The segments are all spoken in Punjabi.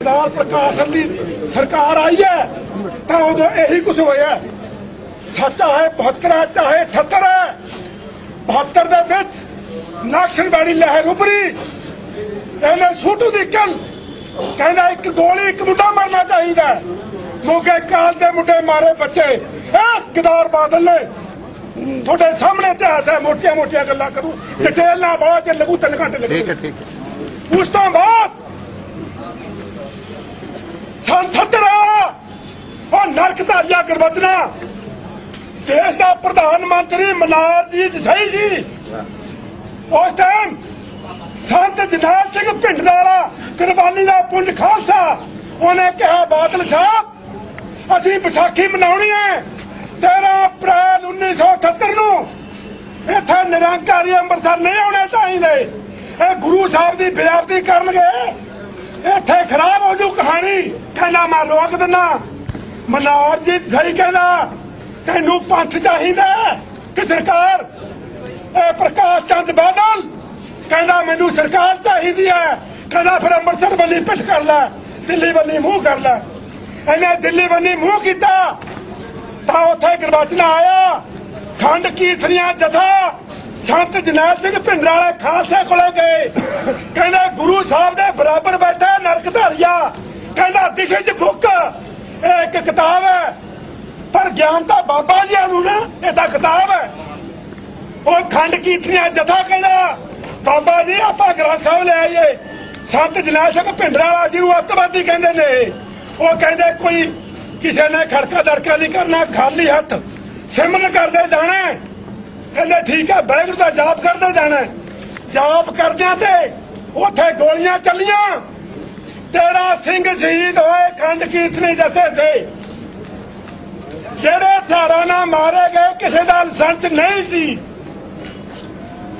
ਨਾਲ ਪ੍ਰਕਾਸ਼ਨ ਦੀ ਸਰਕਾਰ ਆਈ ਹੈ ਤਾਂ ਉਦੋਂ ਇਹੀ ਕੁਝ ਹੋਇਆ ਸੱਚਾ ਹੈ। 72 ਹੈ ਚਾਹੇ 78 ਹੈ। 72 ਦੇ ਵਿੱਚ ਨਕਸਲਵਾੜੀ ਲਹਿਰ ਉਭਰੀ। ਇਹਨੇ ਛੋਟੂ ਦੀ ਕੱਲ ਕਹਿੰਦਾ ਇੱਕ ਗੋਲੀ ਇੱਕ ਮੁੰਡਾ ਮਰਨਾ ਚਾਹੀਦਾ। ਮੋਗੇ ਕਾਲ ਦੇ ਮੁੰਡੇ ਮਾਰੇ ਬੱਚੇ। ਇਹ ਕਿਦਾਰ ਬਾਦਲ ਨੇ। ਤੁਹਾਡੇ ਸਾਹਮਣੇ ਇਤਿਹਾਸ ਹੈ ਮੋਟੀਆਂ ਮੋਟੀਆਂ ਗੱਲਾਂ ਕਰੂ। ਡਿਟੇਲ ਨਾਲ ਬਾਅਦ ਚ ਲੱਗੂ ਤਿੰਨ ਘੰਟੇ ਲੱਗੂ ਠੀਕ ਹੈ ਠੀਕ ਹੈ। ਉਸ ਤੋਂ ਬਾਅਦ ਸੰਥਤਰਾ ਉਹ ਨਰਕ ਧਾਰਿਆ ਗੁਰਬਦਨਾ ਦੇਸ਼ ਦਾ ਪ੍ਰਧਾਨ ਮੰਤਰੀ ਮਨਾਰਜੀਤ ਸਹੀ ਜੀ! ਉਸ ਟਾਈਮ ਸੰਤ ਜਨਾਲ ਸਿੰਘ ਪਿੰਡ ਵਾਲਾ ਕੁਰਬਾਨੀ ਦਾ ਪੁੰਜ ਖਾਲਸਾ! ਉਹਨੇ ਕਿਹਾ, ਬਾਦਲ ਸਾਹਿਬ, ਅਸੀਂ ਵਿਸਾਖੀ ਮਨਾਉਣੀ ਹੈ। 13 ਅਪ੍ਰੈਲ 1978 ਨੂੰ। ਇੱਥੇ ਨਿਰੰਕਾਰੀ ਅੰਮ੍ਰਿਤਸਰ ਨਹੀਂ ਆਉਣੇ ਚਾਹੀਦੇ। ਇਹ ਗੁਰੂ ਸਾਹਿਬ ਦੀ ਬੇਅਦਬੀ ਕਰ ਇੱਥੇ ਖਰਾਬ ਹੋ ਜੂ ਕਹਾਣੀ ਕਹਿੰਦਾ ਮੈਂ ਰੋਕ ਦਿੰਨਾ ਮਨੋਹਰ ਜੀ ਸਹੀ ਕਹਿੰਦਾ, ਤੈਨੂੰ ਪੰਥ ਚਾਹੀਦਾ ਕਿ ਸਰਕਾਰ ਇਹ ਪ੍ਰਕਾਸ਼ ਚੰਦ ਬਾਦਲ ਕਹਿੰਦਾ, ਮੈਨੂੰ ਸਰਕਾਰ ਚਾਹੀਦੀ ਹੈ। ਕਹਿੰਦਾ, ਫਿਰ ਅੰਮ੍ਰਿਤਸਰ ਵੱਲੀ ਪਿੱਠ ਕਰ ਲੈ, ਦਿੱਲੀ ਵੱਲੀ ਮੂੰਹ ਕਰ ਲੈ। ਇਹਨੇ ਦਿੱਲੀ ਵੱਲੀ ਮੂੰਹ ਕੀਤਾ, ਤਾਂ ਉੱਥੇ ਗੁਰਬਚਨ ਆਇਆ, ਖੰਡ ਕੀਰਤਨੀਆਂ ਜਥਾ ਸੰਤ ਜਨੈਲ ਸਿੰਘ ਭਿੰਡਰ ਵਾਲੇ ਖਾਲਸੇ ਕੋਲੇ ਗਏ। ਕਹਿੰਦਾ, ਗੁਰੂ ਸਾਹਿਬ ਦੇ ਬਰਾਬਰ ਬੈਠਾ ਨਰਕ ਧਾਰੀਆ। ਕਹਿੰਦਾ ਦਿਸ਼ੇ ਬੁੱਕ ਇਹ ਇੱਕ ਕਿਤਾਬ ਹੈ। ਪਰ ਗਿਆਨ ਤਾਂ ਬਾਬਾ ਜੀ ਨੂੰ ਨਾ, ਇਹ ਤਾਂ ਕਿਤਾਬ ਹੈ। ਉਹ ਖੰਡ ਕੀਰਤਨੀਆਂ ਜਥਾ ਕਹਿੰਦਾ, ਬਾਬਾ ਜੀ, ਆਪਾਂ ਗ੍ਰੰਥ ਸਾਹਿਬ ਲੈ ਆਈਏ। ਸੰਤ ਜਨੈਲ ਸਿੰਘ ਭਿੰਡਰਾਂ ਵਾਲਾ ਜਿਹਨੂੰ ਅੱਤਵਾਦੀ ਕਹਿੰਦੇ ਨੇ ਉਹ ਕਹਿੰਦੇ, ਕੋਈ ਕਿਸੇ ਨੇ ਖੜਕਾ ਦੜਕਾ ਨਹੀਂ ਕਰਨਾ, ਖਾਲੀ ਹੱਥ ਸਿਮਰਨ ਕਰਦੇ ਜਾਣਾ ਕਹਿੰਦੇ, ਠੀਕ ਹੈ, ਵਾਹਿਗੁਰੂ ਦਾ ਜਾਪ ਕਰਦੇ ਜਾਣਾ ਜਾਪ ਕਰਦਿਆਂ ਤੇ ਉੱਥੇ ਗੋਲੀਆਂ ਚੱਲੀਆਂ। ਤੇਰਾ ਸਿੰਘ ਸ਼ਹੀਦ ਹੋਏ, ਖੰਡ ਕੀਰਤਨੀ ਜਥੇ ਦੇ। ਜਿਹੜੇ ਹਥਿਆਰਾਂ ਨਾਲ ਮਾਰੇ ਗਏ, ਕਿਸੇ ਦਾ ਲਾਇਸੈਂਸ ਨਹੀਂ ਸੀ।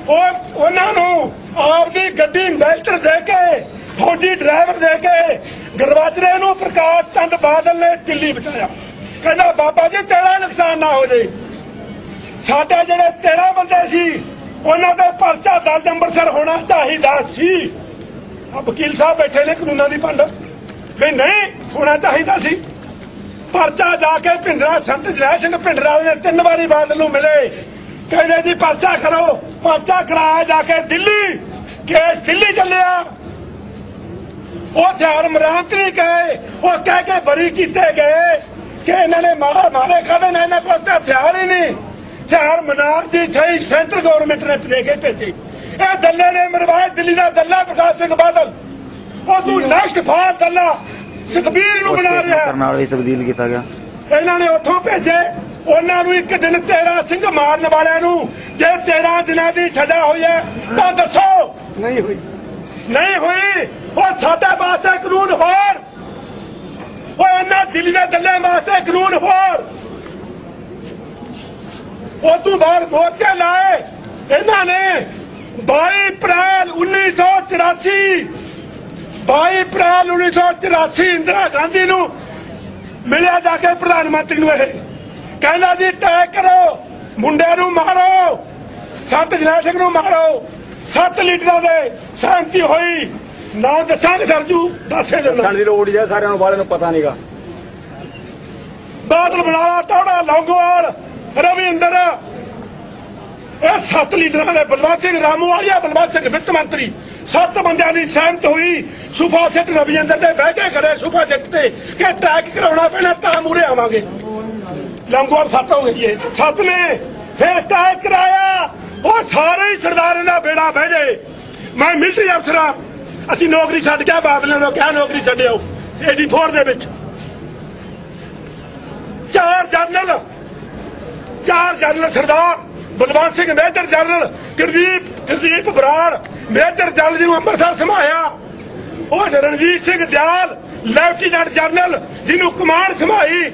ਉਹ ਉਹਨਾਂ ਨੂੰ ਆਪਦੀ ਗੱਡੀ ਮੈਲਟਰ ਦੇ ਕੇ, ਫੌਜੀ ਡਰਾਈਵਰ ਦੇ ਕੇ, ਗਰਵਾਜਰੇ ਨੂੰ ਪ੍ਰਕਾਸ਼ ਚੰਦ ਬਾਦਲ ਨੇ ਦਿੱਲੀ ਬਚਾਇਆ ਕਹਿੰਦਾ, ਬਾਬਾ ਜੀ, ਤੇਰਾ ਨੁਕਸਾਨ ਨਾ ਹੋ ਜੇ। ਸਾਡੇ ਜਿਹੜੇ 13 ਬੰਦੇ ਸੀ, ਉਹਨਾਂ ਦਾ ਪਰਚਾ ਦਰਜ ਅੰਮ੍ਰਿਤਸਰ ਹੋਣਾ ਚਾਹੀਦਾ ਸੀ। ਵਕੀਲ ਸਾਹਿਬ ਬੈਠੇ ਨੇ ਕਾਨੂੰਨਾਂ ਦੀ ਭੰਡ। ਵੀ ਨਹੀਂ, ਹੋਣਾ ਚਾਹੀਦਾ ਸੀ। ਪਰਚਾ ਜਾ ਕੇ ਭਿੰਡਰਾ ਸੰਤ ਜਲੈ ਸਿੰਘ ਭਿੰਡਰਾ ਨੇ ਤਿੰਨ ਵਾਰੀ ਬਾਦਲ ਨੂੰ ਮਿਲੇ। ਕਹਿੰਦੇ ਜੀ, ਪਰਚਾ ਕਰੋ। ਪਰਚਾ ਕਰਾਇਆ ਜਾ ਕੇ ਦਿੱਲੀ। ਕੇਸ ਦਿੱਲੀ ਚੱਲਿਆ। ਉਹ ਹਥਿਆਰ ਮਰਾਂਤਰੀ ਕਹੇ, ਉਹ ਕਹਿ ਕੇ ਬਰੀ ਕੀਤੇ ਗਏ ਕਿ ਇਹਨਾਂ ਨੇ ਮਾਰ ਮਾਰੇ ਕਦੇ ਨਾ ਇਹਨਾਂ ਕੋਲ ਤਾਂ ਹਥਿਆਰ ਹੀ ਨਹੀਂ। ਹਥਿਆਰ ਮਨਾਰ ਦੀ ਥਈ ਸੈਂਟਰ ਗਵਰਨਮੈਂਟ ਨੇ ਦੇ ਕੇ ਭੇਜੀ। ਇਹ ਦੱਲੇ ਨੇ ਮਰਵਾਏ ਦਿੱਲੀ ਦਾ ਦੱਲਾ ਪ੍ਰਕਾਸ਼ ਸਿੰਘ ਬਾਦਲ। ਉਹ ਤੂੰ ਨੈਕਸਟ ਫਾਰ ਦੱਲਾ ਸੁਖਬੀਰ ਨੂੰ ਬਣਾ ਰਿਹਾ। ਕਰਨ ਨਾਲ ਵੀ ਤਬਦੀਲ ਕੀਤਾ ਗਿਆ। ਇਹਨਾਂ ਨੇ ਉੱਥੋਂ ਭੇਜੇ। ਉਹਨਾਂ ਨੂੰ ਇੱਕ ਦਿਨ 13 ਸਿੰਘ ਮਾਰਨ ਵਾਲਿਆਂ ਨੂੰ ਜੇ 13 ਦਿਨਾਂ ਦੀ ਸਜ਼ਾ ਹੋਈ ਹੈ ਤਾਂ ਦੱਸੋ। ਨਹੀਂ ਹੋਈ। ਨਹੀਂ ਹੋਈ। ਉਹ ਸਾਡੇ ਵਾਸਤੇ ਕਾਨੂੰਨ ਹੋਰ। ਉਹ ਇਹਨਾਂ ਦਿੱਲੀ ਦੇ ਦੱਲੇ ਵਾਸਤੇ ਕਾਨੂੰਨ ਹੋਰ। ਉਹ ਤੋਂ ਬਾਅਦ ਮੋਰਚੇ ਲਾਏ। ਇਹਨਾਂ ਨੇ 22 ਅਪ੍ਰੈਲ 1984 22 ਅਪ੍ਰੈਲ 1984 ਇੰਦਰਾ ਗਾਂਧੀ ਨੂੰ ਮਿਲਿਆ ਜਾ ਕੇ ਪ੍ਰਧਾਨ ਮੰਤਰੀ ਨੂੰ ਇਹ। ਕਹਿੰਦਾ ਜੀ ਤੈਅ ਕਰੋ ਮੁੰਡਿਆਂ ਨੂੰ ਮਾਰੋ ਸੱਤ ਜਨਰਲ ਸਿੰਘ ਨੂੰ ਮਾਰੋ ਸੱਤ ਲੀਡਰਾਂ ਦੇ ਸਹਿਮਤੀ ਹੋਈ। ਨਾ ਦੱਸਾਂਗੇ ਸਰਜੂ ਦੱਸੇ ਦੀ ਲੋੜ ਹੀ ਆ ਸਾਰਿਆਂ ਨੂੰ ਬਾਲੇ ਨੂੰ ਪਤਾ ਨਹੀਂਗਾ ਬਾਦਲ ਬਣਾਲਾ ਟੌੜਾ ਲੌਂਗੋਵਾਲ ਰਵਿੰਦਰ ਇਹ ਸੱਤ ਲੀਡਰਾਂ ਦੇ ਬਲਵੰਤ ਸਿੰਘ ਰਾਮੂਵਾਲੀਆ ਬਲਵੰਤ ਸਿੰਘ ਵਿੱਤ ਮੰਤਰੀ। ਸੱਤ ਬੰਦਿਆਂ ਦੀ ਸਹਿਮਤ ਹੋਈ। ਸੁਫਾ ਸਿੱਟ ਰਵਿੰਦਰ ਦੇ ਬਹਿ ਕੇ ਖੜੇ ਸੁਫਾ ਸਿੱਟ ਤੇ ਕਿ ਟੈਕ ਕਰਾਉਣਾ ਪੈਣਾ ਤਾਂ ਮੂਰੇ ਆਵਾਂਗੇ। ਲੰਗੋਵਾਲ ਸੱਤ ਹੋ ਗਈ ਏ। ਸੱਤ ਨੇ ਫਿਰ ਟੈਕ ਕਰਾਇਆ। ਉਹ ਸਾਰੇ ਹੀ ਸਰਦਾਰਾਂ ਦਾ ਬੇੜਾ ਬਹਿ ਜੇ ਮੈਂ ਮਿਲਟਰੀ ਅਫਸਰਾਂ ਅਸੀਂ ਨੌਕਰੀ ਛੱਡ ਕੇ ਬਾਦਲਾਂ ਨੂੰ ਕਿਹਾ ਨੌਕਰੀ ਛੱਡਿਓ 84 ਦੇ ਵਿੱਚ। ਚਾਰ ਜਨਰਲ ਚਾਰ general Sardar Balwant Singh major general Gurdeep Gurdeep Brar major general ji Amritsar ਸਮਾਇਆ। ਉਹ ਰਣਜੀਤ ਸਿੰਘ ਦਿਆਲ, ਲੈਫਟੀਨੈਂਟ ਜਨਰਲ ਜਿਹਨੂੰ ਕਮਾਂਡ ਸਮਾਈ।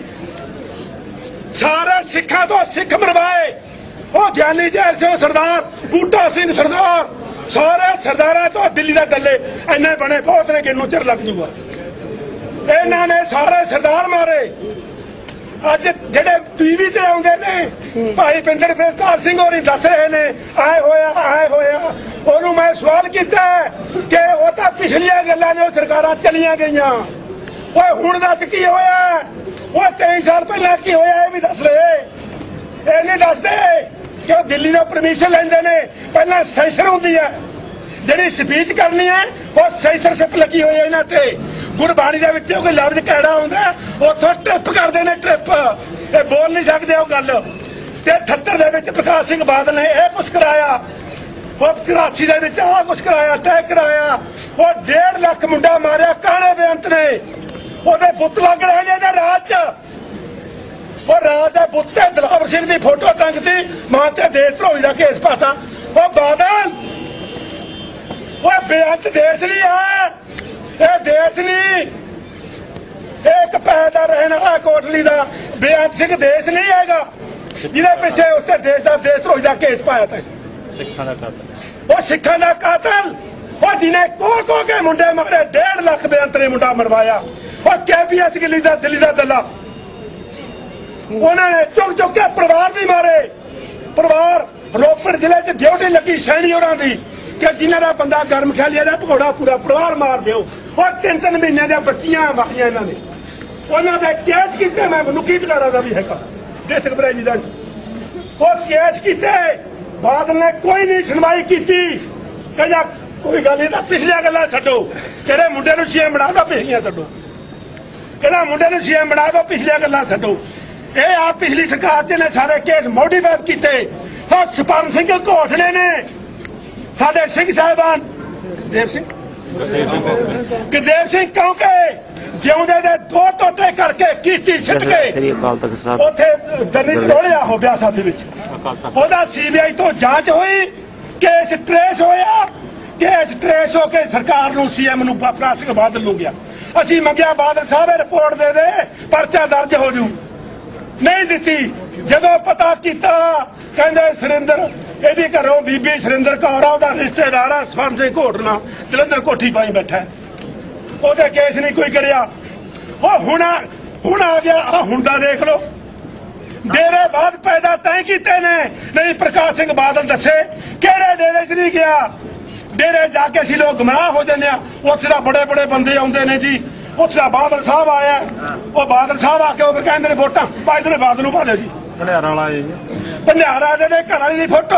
ਸਾਰੇ ਸਿੱਖਾਂ ਤੋਂ ਸਿੱਖ ਮਰਵਾਏ। ਉਹ ਗਿਆਨੀ ਜੈਲ ਸਿੰਘ ਸਰਦਾਰ, ਬੂਟਾ ਸਿੰਘ ਸਰਦਾਰ। ਸਾਰੇ ਸਰਦਾਰਾਂ ਤੋਂ ਦਿੱਲੀ ਦਾ ਦੱਲੇ ਇੰਨੇ ਬਣੇ ਬਹੁਤ ਨੇ ਕਿੰਨੂ ਚਿਰ ਲੱਗ ਜੂਗਾ। ਇਹਨਾਂ ਨੇ ਸਾਰੇ ਸਰਦਾਰ ਮਾਰੇ। ਅੱਜ ਜਿਹੜੇ ਟੀਵੀ ਤੇ ਆਉਂਦੇ ਨੇ, ਭਾਈ ਪਿੰਦਰ ਪ੍ਰਤਾਪ ਸਿੰਘ ਹੋਰੀ ਦੱਸ ਰਹੇ ਨੇ, ਆਏ ਹੋਇਆ ਆਏ ਹੋਇਆ ਉਹਨੂੰ ਮੈਂ ਸਵਾਲ ਕੀਤਾ ਕਿ ਉਹ ਤਾਂ ਪਿਛਲੀਆਂ ਗੱਲਾਂ ਨੇ, ਉਹ ਸਰਕਾਰਾਂ ਚਲੀਆਂ ਗਈਆਂ। ਓਏ, ਹੁਣ ਦਾ ਕੀ ਹੋਇਆ ਓਏ 23 ਸਾਲ ਪਹਿਲਾਂ ਕੀ ਹੋਇਆ, ਇਹ ਵੀ ਦੱਸ ਦੇ। ਇਹ ਨਹੀਂ ਦੱਸਦੇ ਕਿ ਉਹ ਦਿੱਲੀ ਦਾ ਪਰਮਿਸ਼ਨ ਲੈਂਦੇ ਨੇ। ਪਹਿਲਾਂ ਸੈਸ਼ਨ ਹੁੰਦੀ ਹੈ। ਜਿਹੜੀ ਸਪੀਚ ਕਰਨੀ ਹੈ, ਉਹ ਸੈਂਸਰਸ਼ਿਪ ਲੱਗੀ ਹੋਈ ਹੈ ਇਹਨਾਂ ਤੇ। ਗੁਰਬਾਣੀ ਦੇ ਵਿੱਚ ਕੋਈ ਲਫ਼ਜ਼ ਕਿਹੜਾ ਹੁੰਦਾ ਉੱਥੋਂ ਟ੍ਰਿਪ ਕਰਦੇ ਨੇ ਟ੍ਰਿਪ ਇਹ ਬੋਲ ਨਹੀਂ ਸਕਦੇ ਉਹ ਗੱਲ। ਤੇ 78 ਦੇ ਵਿੱਚ ਪ੍ਰਕਾਸ਼ ਸਿੰਘ ਬਾਦਲ ਨੇ ਇਹ ਕੁਛ ਕਰਾਇਆ। ਉਹ ਕਰਾਚੀ ਦੇ ਵਿੱਚ ਆਹ ਕੁਛ ਕਰਾਇਆ ਤੈਅ ਕਰਾਇਆ। ਉਹ 1.5 ਲੱਖ ਮੁੰਡਾ ਮਾਰਿਆ, ਕਾਲੇ ਬੇਅੰਤ ਨੇ। ਉਹਦੇ ਬੁੱਤ ਲੱਗ ਰਹੇ ਨੇ ਇਹਦੇ ਰਾਜ 'ਚ। ਉਹ ਰਾਜ ਦੇ ਬੁੱਤ ਤੇ ਦਲਾਵਰ ਸਿੰਘ ਦੀ ਫੋਟੋ ਟੰਗਤੀ ਮਾਂ ਤੇ ਦੇਸ਼ ਧਰੋਈ ਦਾ ਕੇਸ ਪਾਤਾ। ਉਹ ਬਾਦਲ, ਉਹ ਬੇਅੰਤ ਦੇਸ਼ ਨਹੀਂ ਆ ਇਹ ਦੇਸ਼ ਨਹੀਂ ਇਹ ਇੱਕ ਪੈਦਾ ਰਹਿਣ ਵਾਲਾ ਕੋਟਲੀ ਦਾ ਬੇਅੰਤ ਸਿੰਘ ਦੇਸ਼ ਨਹੀਂ ਹੈਗਾ। ਜਿਹਦੇ ਪਿੱਛੇ ਉਸਤੇ ਦੇਸ਼ ਦਾ ਦੇਸ਼ ਧਰੋਈ ਦਾ ਕੇਸ ਪਾਇਆ ਤੇ। ਸਿੱਖਾਂ ਦਾ ਕਾਤਲ। ਉਹ ਸਿੱਖਾਂ ਦਾ ਕਾਤਲ। ਉਹ ਜਿਹਨੇ ਕੋ ਕੋ ਕੇ ਮੁੰਡੇ ਮਾਰੇ 1.5 ਲੱਖ ਬੇਅੰਤ ਨੇ ਮੁੰਡਾ ਮਰਵਾਇਆ। ਉਹ ਕੇਪੀਐਸ ਗਿੱਲੀ ਦਾ ਦਿੱਲੀ ਦਾ ਦੱਲਾ। ਉਹਨਾਂ ਨੇ ਚੁੱਕ ਚੁੱਕ ਕੇ ਪਰਿਵਾਰ ਵੀ ਮਾਰੇ। ਪਰਿਵਾਰ ਰੋਪੜ ਜ਼ਿਲ੍ਹੇ 'ਚ ਡਿਊਟੀ ਲੱਗੀ ਸੈਣੀ ਹੋਰਾਂ ਦੀ ਕਿ ਜਿਨ੍ਹਾਂ ਦਾ ਬੰਦਾ ਗਰਮ ਖਿਆਲੀ ਦਾ ਭਗੌੜਾ ਪੂਰਾ ਪਰਿਵਾਰ ਮਾਰ ਦਿਓ। ਉਹ ਤਿੰਨ ਤਿੰਨ ਮਹੀਨੇ ਦੀਆਂ ਬੱਚੀਆਂ ਮਾਰੀਆਂ ਇਹਨਾਂ ਨੇ। ਉਹਨਾਂ ਦੇ ਕੈਚ ਕੀਤੇ, ਮੈਂ ਮਨੁੱਖੀ ਟਕਾਰਾ ਦਾ ਵੀ ਹੈਗਾ? ਡਿਸਟ੍ਰਿਕਟ ਪ੍ਰੈਜ਼ੀਡੈਂਟ ਉਹ ਕੇਸ ਕੀਤੇ ਬਾਦਲ ਨੇ ਕੋਈ ਨਹੀਂ ਸੁਣਵਾਈ ਕੀਤੀ। ਕਹਿੰਦਾ, ਕੋਈ ਗੱਲ ਨਹੀਂ, ਤਾਂ ਪਿਛਲੀਆਂ ਗੱਲਾਂ ਛੱਡੋ। ਕਿਹੜੇ ਮੁੰਡੇ ਨੂੰ ਸੀਐਮ ਬਣਾ ਦੋ, ਪਿਛਲੀਆਂ ਛੱਡੋ। ਕਹਿੰਦਾ, ਮੁੰਡੇ ਨੂੰ ਸੀਐਮ ਬਣਾ ਦੋ, ਪਿਛਲੀਆਂ ਗੱਲਾਂ ਛੱਡੋ। ਇਹ ਆ ਪਿਛਲੀ ਸਰਕਾਰ ਚ ਨੇ ਸਾਰੇ ਕੇਸ ਮੋਡੀਫਾਈ ਕੀਤੇ। ਹਾਂ ਸਪਰਨ ਸਿੰਘ ਘੋਸ਼ਣੇ ਨੇ। ਸਾਡੇ ਸਿੰਘ ਸਾਹਿਬਾਨ, ਦੇਵ ਸਿੰਘ। ਗੁਰਦੇਵ ਸਿੰਘ ਕਿਉਂਕਿ ਜਿਉਂਦੇ ਦੇ ਦੋ ਟੋਟੇ ਕਰਕੇ ਕੀਤੀ ਸਿੱਟ ਕੇ ਸ੍ਰੀ ਅਕਾਲ ਤਖਤ ਸਾਹਿਬ। ਉੱਥੇ ਦਰਨੀ ਰੋਲਿਆ ਹੋ ਬਿਆਸਾ ਦੇ ਵਿੱਚ। ਉਹਦਾ ਸੀਬੀਆਈ ਤੋਂ ਜਾਂਚ ਹੋਈ ਕੇਸ ਟ੍ਰੇਸ ਹੋਇਆ ਕੇਸ ਟ੍ਰੇਸ ਹੋ ਕੇ ਸਰਕਾਰ ਨੂੰ ਸੀਐਮ ਨੂੰ ਸਿੰਘ ਬਾਦਲ ਨੂੰ ਗਿਆ। ਅਸੀਂ ਮੰਗਿਆ ਬਾਦਲ ਸਾਹਿਬ ਇਹ ਰਿਪੋਰਟ ਦੇ ਦੇ ਪਰਚਾ ਦਰਜ ਹੋ ਜੂ। ਨਹੀਂ ਦਿੱਤੀ। ਜਦੋਂ ਪਤਾ ਕੀਤਾ ਕਹਿੰਦੇ ਸੁਰਿੰਦਰ ਇਹਦੀ ਘਰੋਂ ਬੀਬੀ ਸੁਰਿੰਦਰ ਕੌਰ ਆ, ਉਹਦਾ ਰਿਸ਼ਤੇਦਾਰ ਆ ਸਵਰਨ ਸਿੰਘ ਘੋਟਣਾ ਜਲੰਧਰ ਕੋਠੀ ਪਾਈ ਬੈਠਾ ਹੈ। ਉਹਦੇ ਕੇਸ ਨਹੀਂ ਕੋਈ ਕਰਿਆ। ਉਹ ਹੁਣ ਹੁਣ ਆ ਗਿਆ ਆ ਹੁੰਦਾ ਦੇਖ ਲਓ। ਡੇਰੇ ਬਾਅਦ ਪੈਦਾ ਤੈਂ ਕੀਤੇ ਨੇ। ਨਹੀਂ, ਪ੍ਰਕਾਸ਼ ਸਿੰਘ ਬਾਦਲ ਦੱਸੇ, ਕਿਹੜੇ ਡੇਰੇ 'ਚ ਨਹੀਂ ਗਿਆ? ਡੇਰੇ ਜਾ ਕੇ ਅਸੀਂ ਲੋਕ ਗਮਰਾਹ ਹੋ ਜਾਂਦੇ ਆ। ਉੱਥੇ ਦਾ ਬੜੇ ਬੜੇ ਬੰਦੇ ਆਉਂਦੇ ਨੇ ਜੀ। ਉੱਥੇ ਦਾ ਬਾਦਲ ਸਾਹਿਬ ਆਇਆ। ਉਹ ਬਾਦਲ ਸਾਹਿਬ ਆ ਕੇ ਉਹ ਕਹਿੰਦੇ ਨੇ ਵੋਟਾਂ ਪਾ ਇਧਰੇ ਬਾਦਲ ਨੂੰ ਪਾ ਦਿਓ ਜੀ। ਭੰਡਾਰਾਂ ਵਾਲਾ ਜੀ ਭੰਡਾਰਾ ਦੇ ਦੇ ਘਰ ਵਾਲੀ ਦੀ ਫੋਟੋ,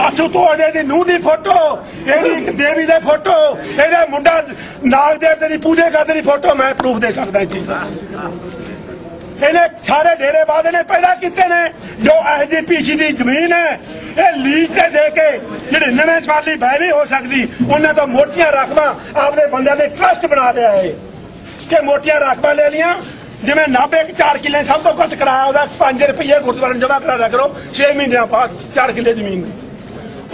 ਆਸੂ ਤੋੜੇ ਦੀ ਨੂੰਹ ਦੀ ਫੋਟੋ, ਇਹਦੀ ਇੱਕ ਦੇਵੀ ਦੇ ਫੋਟੋ, ਇਹਦਾ ਮੁੰਡਾ ਨਾਗ ਦੇਵਤੇ ਦੀ ਪੂਜਾ ਕਰਦੇ ਦੀ ਫੋਟੋ, ਮੈਂ ਪ੍ਰੂਫ ਦੇ ਸਕਦਾ ਜੀ ਇਹਨੇ ਸਾਰੇ ਡੇਰੇ ਬਾਦੇ ਨੇ ਪੈਦਾ ਕੀਤੇ ਨੇ, ਜੋ ਐਸਜੀਪੀਸੀ ਦੀ ਜ਼ਮੀਨ ਹੈ, ਇਹ ਲੀਜ਼ ਤੇ ਦੇ ਕੇ ਜਿਹੜੇ ਨਵੇਂ ਸਵਾਲੀ ਬੈ ਨਹੀਂ ਹੋ ਸਕਦੀ, ਉਹਨਾਂ ਤੋਂ ਮੋਟੀਆਂ ਰਕਮਾਂ ਆਪਦੇ ਬੰਦਿਆਂ ਦੇ ਟਰਸਟ ਬਣਾ ਲਿਆ ਹੈ ਕਿ ਮੋਟੀਆਂ ਰਕਮਾਂ ਲੈ ਲੀਆਂ ਜਿਵੇਂ ਨਾਭੇ ਇੱਕ 4 ਕਿੱਲੇ ਸਭ ਤੋਂ ਘੱਟ ਕਰਾਇਆ ਉਹਦਾ 5 ਰੁਪਏ ਗੁਰਦੁਆਰੇ ਨੂੰ ਜਮ੍ਹਾਂ ਕਰਾ ਦਿਆ ਕਰੋ 6 ਮਹੀਨਿਆਂ ਬਾਅਦ 4 ਕਿੱਲੇ ਜ਼ਮੀਨ ਦੀ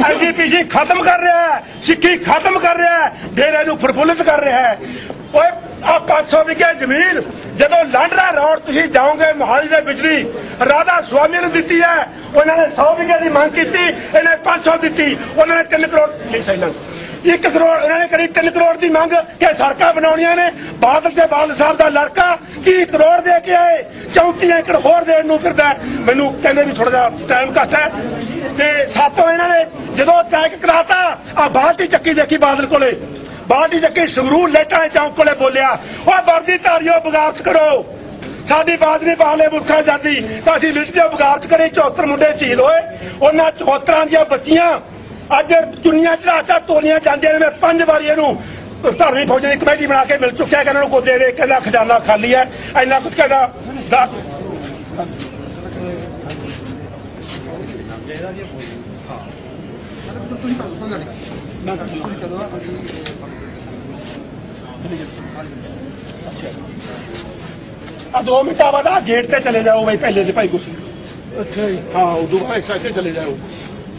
ਐਸਜੀਪੀਸੀ ਖਤਮ ਕਰ ਰਿਹਾ ਹੈ, ਸਿੱਖੀ ਖਤਮ ਕਰ ਰਿਹਾ ਹੈ, ਡੇਰੇ ਨੂੰ ਪ੍ਰਫੁੱਲਿਤ ਕਰ ਰਿਹਾ ਹੈ। ਓਏ ਆ 500 ਵਿਗੇ ਜ਼ਮੀਨ, ਜਦੋਂ ਲਾਂਡਰਾ ਰੋਡ ਤੁਸੀਂ ਜਾਓਗੇ ਮੋਹਾਲੀ ਦੇ ਬਿਜਲੀ, ਰਾਧਾ ਸੁਆਮੀ ਨੂੰ ਦਿੱਤੀ ਹੈ, ਉਹਨਾਂ ਨੇ 100 ਵਿਗੇ ਦੀ ਮੰਗ ਕੀਤੀ, ਇਹਨੇ 500 ਦਿੱਤੀ, ਉਹਨਾਂ ਨੇ 3 ਕਰੋੜ ਲਈ ਸਾਈਲੈਂਟ 1 ਕਰੋੜ ਇਹਨਾਂ ਨੇ ਕਰੀ 3 ਕਰੋੜ ਦੀ ਮੰਗ ਕਿ ਸੜਕਾਂ ਬਣਾਉਣੀਆਂ ਨੇ। ਬਾਦਲ ਤੇ ਬਾਦਲ ਸਾਹਿਬ ਦਾ ਲੜਕਾ 30 ਕਰੋੜ ਦੇ ਕੇ ਆਏ? 34 ਏਕੜ ਹੋਰ ਦੇਣ ਨੂੰ ਫਿਰਦਾ ਮੈਨੂੰ ਕਹਿੰਦੇ ਵੀ ਥੋੜਾ ਜਿਹਾ ਟਾਈਮ ਘੱਟ ਹੈ। ਤੇ ਸਾਤੋਂ ਇਹਨਾਂ ਨੇ ਜਦੋਂ ਟੈਕ ਕਰਾਤਾ ਆ ਬਾਲਟੀ ਚੱਕੀ ਦੇਖੀ ਬਾਦਲ ਕੋਲੇ। ਬਾਲਟੀ ਚੱਕੀ ਸੰਗਰੂਰ ਲੇਟਾਂ ਚੌਂਕ ਕੋਲੇ ਬੋਲਿਆ ਉਹ ਵਰਦੀ ਧਾਰੀਓ, ਬਗਾਵਤ ਕਰੋ। ਸਾਡੀ ਬਾਤ ਨਹੀਂ ਬਾਹਲੇ ਮੁਲਕਾਂ ਜਾਂਦੀ। ਤਾਂ ਅਸੀਂ ਲਿਟ ਜੋ ਬਗਾਵਤ ਕਰੀ 74 ਮੁੰਡੇ ਸ਼ਹੀਦ ਹੋਏ। ਉਹਨਾਂ 74 ਦੀਆਂ ਬੱਚੀਆਂ ਅੱਜ ਚੁੰਨੀਆਂ ਚੜਾਤਾ ਤੋਲੀਆਂ ਜਾਂਦੀਆਂ ਨੇ ਮੈਂ ਪੰਜ ਵਾਰੀ ਇਹਨੂੰ ਧਾਰਮਿਕ ਫੌਜਾਂ ਦੀ ਕਮੇਟੀ ਬਣਾ ਕੇ ਮਿਲ ਚੁੱਕਿਆ ਇਹਨਾਂ ਨੂੰ ਗੋਦੇ ਦੇ ਕਹਿੰਦਾ ਖਜ਼ਾਨਾ ਖਾਲੀ ਹੈ ਇੰਨਾ ਕੁਝ ਕਹਿੰਦਾ ਆ ਦੋ ਮਿੰਟਾਂ ਬਾਅਦ ਆ ਗੇਟ ਤੇ ਚਲੇ ਜਾਓ ਬਈ ਪਹਿਲੇ ਦੇ ਭਾਈ ਗੁੱਸੇ ਅੱਛਾ ਜੀ। ਹਾਂ ਉਦੋਂ ਬਾਅਦ ਇਸ ਤੇ ਚਲੇ ਜਾਓ।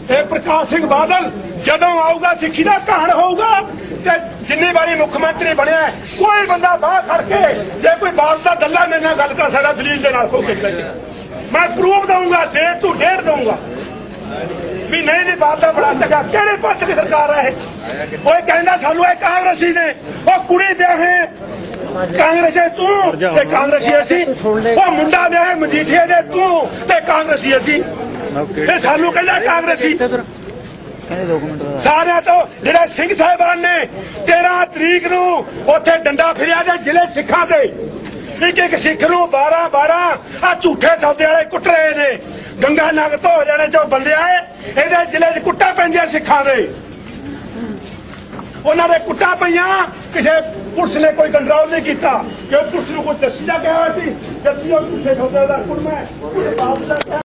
ਇਹ ਪ੍ਰਕਾਸ਼ ਸਿੰਘ ਬਾਦਲ ਜਦੋਂ ਆਊਗਾ, ਸਿੱਖੀ ਦਾ ਕਹਾਣ ਹੋਊਗਾ ਤੇ ਜਿੰਨੀ ਵਾਰੀ ਮੁੱਖ ਮੰਤਰੀ ਬਣਿਆ ਕੋਈ ਬੰਦਾ ਬਾਹਰ ਖੜ ਕੇ ਜੇ ਕੋਈ ਬਾਤ ਦਾ ਦੱਲਾ ਮੇਰੇ ਨਾਲ ਗੱਲ ਕਰ ਸਕਦਾ, ਦਲੀਲ ਦੇ ਨਾਲ ਕੋਈ ਮੈਂ ਪ੍ਰੂਫ ਦਊਂਗਾ, ਡੇਢ ਤੋਂ ਡੇਢ ਦਊਂਗਾ। ਵੀ ਨਹੀਂ ਨਹੀਂ, ਬਾਤ ਦਾ ਬੜਾ ਚੰਗਾ ਕਿਹੜੇ ਪੰਥ ਦੀ ਸਰਕਾਰ ਹੈ ਇਹ? ਉਹ ਕਹਿੰਦਾ ਸਾਨੂੰ ਇਹ ਕਾਂਗਰਸੀ ਨੇ, ਉਹ ਕੁੜੀ ਵਿਆਹੇ, ਕਾਂਗਰਸੀ ਤੂੰ ਤੇ ਕਾਂਗਰਸੀ ਅਸੀਂ। ਉਹ ਮੁੰਡਾ ਵਿਆਹੇ, ਮਜੀਠੀਏ ਦੇ ਤੂੰ ਤੇ ਕਾਂਗਰਸੀ ਅਸੀਂ। ਇਹ ਸਾਨੂੰ ਕਹਿੰਦਾ ਕਾਂਗਰਸੀ। ਸਾਰਿਆਂ ਤੋਂ ਜਿਹੜੇ ਸਿੰਘ ਸਾਹਿਬਾਨ ਨੇ 13 ਤਰੀਕ ਨੂੰ ਉੱਥੇ ਡੰਡਾ ਫਿਰਿਆ ਦੇ ਜ਼ਿਲ੍ਹੇ ਸਿੱਖਾਂ ਦੇ ਇੱਕ ਇੱਕ ਸਿੱਖ ਨੂੰ 12 12 ਆ ਝੂਠੇ ਸੌਦੇ ਵਾਲੇ ਕੁੱਟ ਰਹੇ ਨੇ। ਗੰਗਾ ਨਗਰ ਤੋਂ ਹੋ ਜਾਣੇ ਜੋ ਬੰਦੇ ਆਏ ਇਹਦੇ ਜ਼ਿਲ੍ਹੇ 'ਚ ਕੁੱਟਾਂ ਪੈਂਦੀਆਂ ਸਿੱਖਾਂ ਦੇ। ਉਹਨਾਂ ਦੇ ਕੁੱਟਾਂ ਪਈਆਂ ਕਿਸੇ ਪੁਲਿਸ ਨੇ ਕੋਈ ਕੰਟਰੋਲ ਨਹੀਂ ਕੀਤਾ। ਕਿ ਪੁਲਿਸ ਨੂੰ ਕੋਈ ਦੱਸਿਆ ਗਿਆ ਸੀ ਜੱਸੀ ਉਹ ਝੂਠੇ ਸੌਦੇ ਦਾ ਕੁੜਮਾ